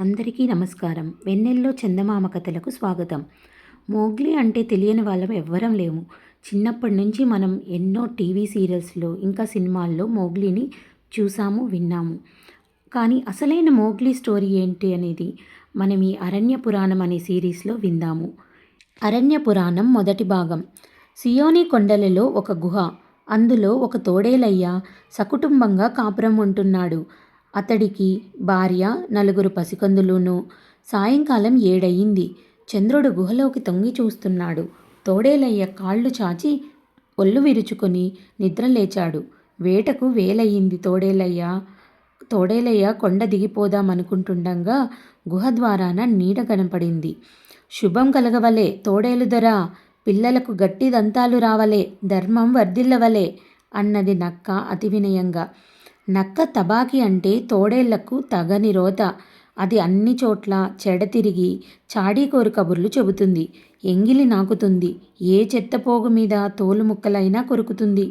అందరికీ నమస్కారం. వెన్నెల్లో చందమామ కథలకు స్వాగతం. మోగ్లీ అంటే తెలియని వాళ్ళం ఎవ్వరం లేము. చిన్నప్పటి నుంచి మనం ఎన్నో టీవీ సీరియల్స్లో ఇంకా సినిమాల్లో మోగ్లీని చూసాము విన్నాము. కానీ అసలైన మోగ్లీ స్టోరీ ఏంటి అనేది మనం ఈ అరణ్య పురాణం అనే సిరీస్లో విందాము. అరణ్య పురాణం మొదటి భాగం. సియోని కొండలలో ఒక గుహ. అందులో ఒక తోడేలయ్య సకుటుంబంగా కాపురం ఉంటున్నాడు. అతడికి భార్య నలుగురు పసికందులును. సాయంకాలం ఏడయింది. చంద్రుడు గుహలోకి తొంగి చూస్తున్నాడు. తోడేలయ్య కాళ్ళు చాచి ఒళ్ళు విరుచుకొని నిద్రలేచాడు. వేటకు వేలయ్యింది తోడేలయ్య. తోడేలయ్య కొండ దిగిపోదామనుకుంటుండగా గుహ ద్వారాన నీడ కనపడింది. శుభం కలగవలే తోడేలుదరా. పిల్లలకు గట్టి దంతాలు రావలే ధర్మం వర్ధిల్లవలే అన్నది నక్క అతి వినయంగా నక్క తబాకి అంటే తోడేళ్ళకు తగని రోత. అది అన్ని చోట్ల చెడతిరిగి చాడీకోరు కబుర్లు చెబుతుంది. ఎంగిలి నాకుతుంది. ఏ చెత్తపోగు మీద తోలు ముక్కలైనా కొరుకుతుంది.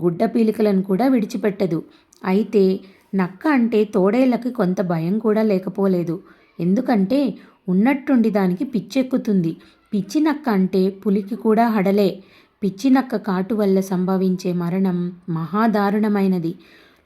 గుడ్డ పీలికలను కూడా విడిచిపెట్టదు. అయితే నక్క అంటే తోడేళ్ళకి కొంత భయం కూడా లేకపోలేదు. ఎందుకంటే ఉన్నట్టుండి దానికి పిచ్చెక్కుతుంది. పిచ్చి నక్క అంటే పులికి కూడా హడలే. పిచ్చి నక్క కాటు వల్ల సంభవించే మరణం మహాదారుణమైనది.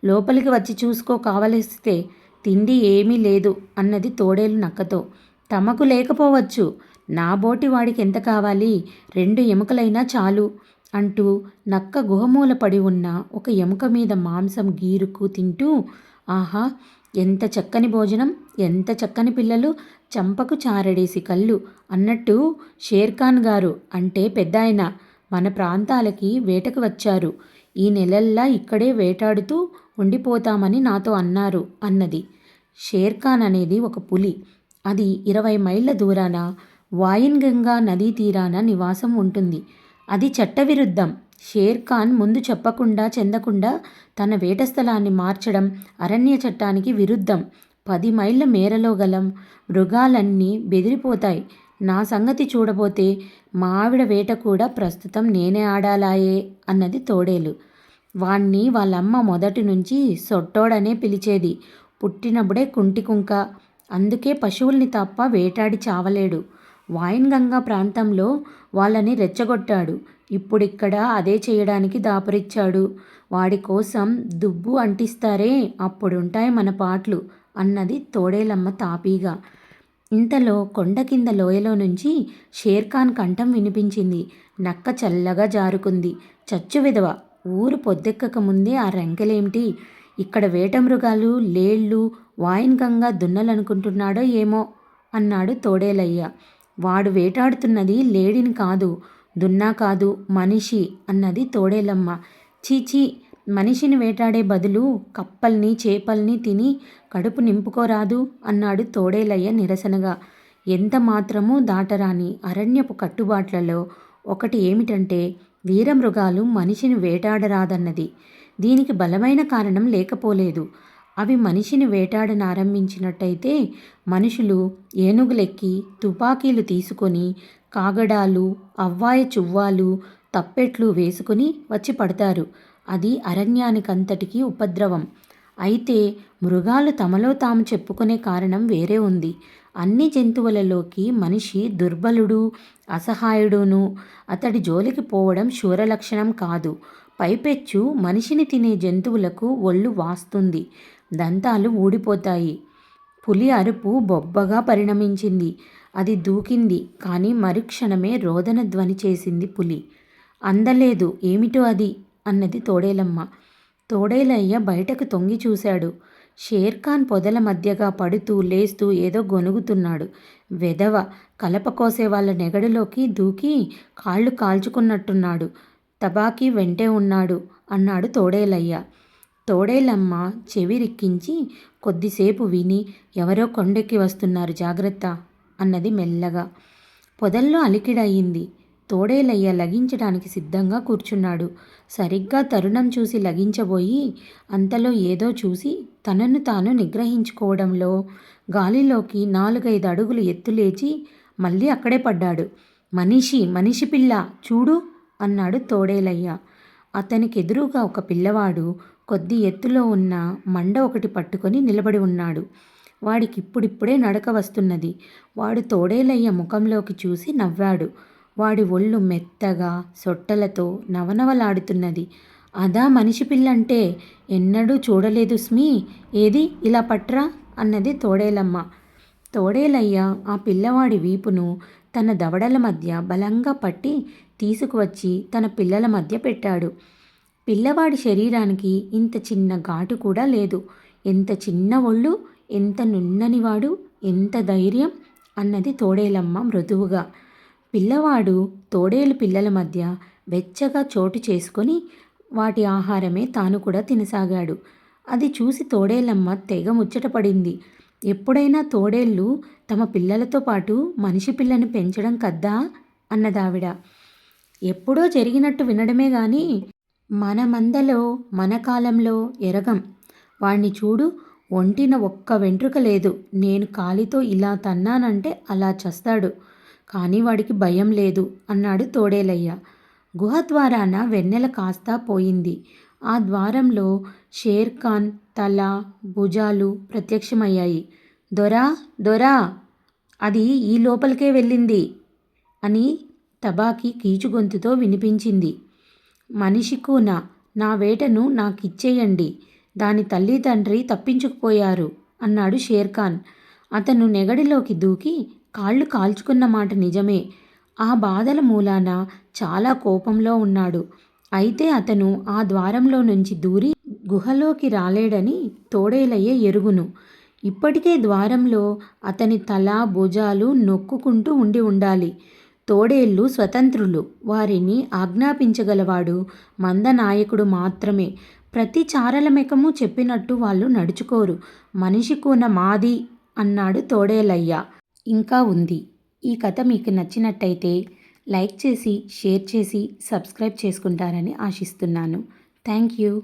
లోపలికి వచ్చి చూసుకో కావలిస్తే తిండి ఏమీ లేదు అన్నది తోడేలు నక్కతో. తమకు లేకపోవచ్చు. నా బోటి వాడికి ఎంత కావాలి? రెండు ఎముకలైనా చాలు అంటూ నక్క గుహమూల పడి ఉన్న ఒక ఎముక మీద మాంసం గీరుకు తింటూ ఆహా ఎంత చక్కని భోజనం ఎంత చక్కని పిల్లలు చంపకు చారడేసి కళ్ళు అన్నట్టు షేర్ఖాన్ గారు అంటే పెద్దాయన మన ప్రాంతాలకి వేటకు వచ్చారు. ఈ నెలల్లా ఇక్కడే వేటాడుతూ ఉండిపోతామని నాతో అన్నారు అన్నది. షేర్ఖాన్ అనేది ఒక పులి. అది ఇరవై మైళ్ళ దూరాన వాయిన్గంగా నదీ తీరాన నివాసం ఉంటుంది. అది చట్టవిరుద్ధం. షేర్ఖాన్ ముందు చెప్పకుండా చెందకుండా తన వేట స్థలాన్ని మార్చడం అరణ్య చట్టానికి విరుద్ధం. పది మైళ్ళ మేరలో గల మృగాలన్నీ బెదిరిపోతాయి. నా సంగతి చూడబోతే మా ఆవిడ వేట కూడా ప్రస్తుతం నేనే ఆడాలాయే అన్నది తోడేలు. వాణ్ణి వాళ్ళమ్మ మొదటి నుంచి సొట్టోడనే పిలిచేది. పుట్టినప్పుడే కుంటి కుంక. అందుకే పశువుల్ని తప్ప వేటాడి చావలేడు. వాయిన్గంగా ప్రాంతంలో వాళ్ళని రెచ్చగొట్టాడు. ఇప్పుడిక్కడ అదే చేయడానికి దాపరిచ్చాడు. వాడి కోసం దుబ్బు అంటిస్తారే అప్పుడుంటాయి మన పాటలు అన్నది తోడేలమ్మ తాపీగా. ఇంతలో కొండ కింద లోయలో నుంచి షేర్ఖాన్ కంఠం వినిపించింది. నక్క చల్లగా జారుకుంది. చచ్చు విధవ ఊరు పొద్దెక్కక ముందే ఆ రంకెలేమిటి? ఇక్కడ వేటమృగాలు లేళ్ళు వాయిన్గంగా దున్నలనుకుంటున్నాడో ఏమో అన్నాడు తోడేలయ్య. వాడు వేటాడుతున్నది లేడిని కాదు దున్నా కాదు మనిషి అన్నది తోడేలమ్మ. చీచీ మనిషిని వేటాడే బదులు కప్పల్ని చేపల్ని తిని కడుపు నింపుకోరాదు అన్నాడు తోడేలయ్య నిరసనగా. ఎంత మాత్రమూ దాటరాని అరణ్యపు కట్టుబాట్లలో ఒకటి ఏమిటంటే వీరమృగాలు మనిషిని వేటాడరాదన్నది. దీనికి బలమైన కారణం లేకపోలేదు. అవి మనిషిని వేటాడనారంభించినట్టయితే మనుషులు ఏనుగులెక్కి తుపాకీలు తీసుకొని కాగడాలు అవ్వాయ చువ్వాలు తప్పెట్లు వేసుకుని వచ్చి పడతారు. అది అరణ్యానికంతటికీ ఉపద్రవం. అయితే మృగాలు తమలో తాము చెప్పుకునే కారణం వేరే ఉంది. అన్ని జంతువులలోకి మనిషి దుర్బలుడు అసహాయుడును. అతడి జోలికి పోవడం శూరలక్షణం కాదు. పైపెచ్చు మనిషిని తినే జంతువులకు ఒళ్ళు వాస్తుంది. దంతాలు ఊడిపోతాయి. పులి అరుపు బొబ్బగా పరిణమించింది. అది దూకింది కానీ మరుక్షణమే రోదన ధ్వని చేసింది పులి. అందలేదు ఏమిటో అది? అన్నది తోడేలమ్మ. తోడేలయ్య బయటకు తొంగి చూశాడు. షేర్ఖాన్ పొదల మధ్యగా పడుతూ లేస్తూ ఏదో గొనుగుతున్నాడు వెధవ కలప కోసే వాళ్ళ నెగడులోకి దూకి కాళ్ళు కాల్చుకున్నట్టున్నాడు. తబాకి వెంటే ఉన్నాడు అన్నాడు తోడేలయ్య. తోడేలమ్మ చెవిరిక్కించి కొద్దిసేపు విని ఎవరో కొండెక్కి వస్తున్నారు జాగ్రత్త అన్నది మెల్లగా. పొదల్లో అలికిడయింది. తోడేలయ్య లగించడానికి సిద్ధంగా కూర్చున్నాడు. సరిగ్గా తరుణం చూసి లగించబోయి అంతలో ఏదో చూసి తనను తాను నిగ్రహించుకోవడంలో గాలిలోకి నాలుగైదు అడుగులు ఎత్తులేచి మళ్ళీ అక్కడే పడ్డాడు. మనిషి మనిషి పిల్ల చూడు అన్నాడు తోడేలయ్య. అతనికి ఎదురుగా ఒక పిల్లవాడు కొద్ది ఎత్తులో ఉన్న మండ ఒకటి పట్టుకొని నిలబడి ఉన్నాడు. వాడికి ఇప్పుడిప్పుడే నడక వస్తున్నది. వాడు తోడేలయ్య ముఖంలోకి చూసి నవ్వాడు. వాడి ఒళ్ళు మెత్తగా సొట్టలతో నవనవలాడుతున్నది. అదా మనిషి పిల్లంటే ఎన్నడూ చూడలేదు స్మీ. ఏది? ఇలా పట్రా? అన్నది తోడేలమ్మ. తోడేలయ్య ఆ పిల్లవాడి వీపును తన దవడల మధ్య బలంగా పట్టి తీసుకువచ్చి తన పిల్లల మధ్య పెట్టాడు. పిల్లవాడి శరీరానికి ఇంత చిన్న ఘాటు కూడా లేదు. ఎంత చిన్న ఒళ్ళు ఎంత నున్ననివాడు ఎంత ధైర్యం? అన్నది తోడేలమ్మ మృదువుగా. పిల్లవాడు తోడేలు పిల్లల మధ్య వెచ్చగా చోటు చేసుకొని వాటి ఆహారమే తాను కూడా తినసాగాడు. అది చూసి తోడేలమ్మ తెగ ముచ్చటపడింది ఎప్పుడైనా తోడేళ్ళు తమ పిల్లలతో పాటు మనిషి పిల్లని పెంచడం కద్దా? అన్నదావిడ. ఎప్పుడో జరిగినట్టు వినడమే గాని మన మందలో మన కాలంలో ఎరగం. వాణ్ణి చూడు ఒంటిన ఒక్క వెంట్రుక లేదు. నేను కాలితో ఇలా తన్నానంటే అలా చస్తాడు. కానీ వాడికి భయం లేదు అన్నాడు తోడేలయ్య. గుహ ద్వారాన వెన్నెల కాస్తా పోయింది. ఆ ద్వారంలో షేర్ ఖాన్ తల భుజాలు ప్రత్యక్షమయ్యాయి. దొరా దొరా అది ఈ లోపలికే వెళ్ళింది అని తబాకి కీచుగొంతుతో వినిపించింది. మనిషి నా వేటను నాకిచ్చేయండి. దాని తల్లి తండ్రి తప్పించుకుపోయారు అన్నాడు షేర్ఖాన్ అతను నెగడిలోకి దూకి కాళ్ళు కాల్చుకున్న మాట నిజమే. ఆ బాధల మూలాన చాలా కోపంలో ఉన్నాడు. అయితే అతను ఆ ద్వారంలో నుంచి దూరి గుహలోకి రాలేడని తోడేలయ్యే ఎరుగును. ఇప్పటికే ద్వారంలో అతని తల భుజాలు నొక్కుకుంటూ ఉండి ఉండాలి. తోడేళ్ళు స్వతంత్రులు. వారిని ఆజ్ఞాపించగలవాడు మందనాయకుడు మాత్రమే. ప్రతి చారలమెకము చెప్పినట్టు వాళ్ళు నడుచుకోరు. మనిషి కూన మాది అన్నాడు తోడేలయ్య. ఇంకా ఉంది. ఈ కథ మీకు నచ్చినట్టయితే లైక్ చేసి షేర్ చేసి సబ్స్క్రైబ్ చేసుకుంటారని ఆశిస్తున్నాను. Thank you.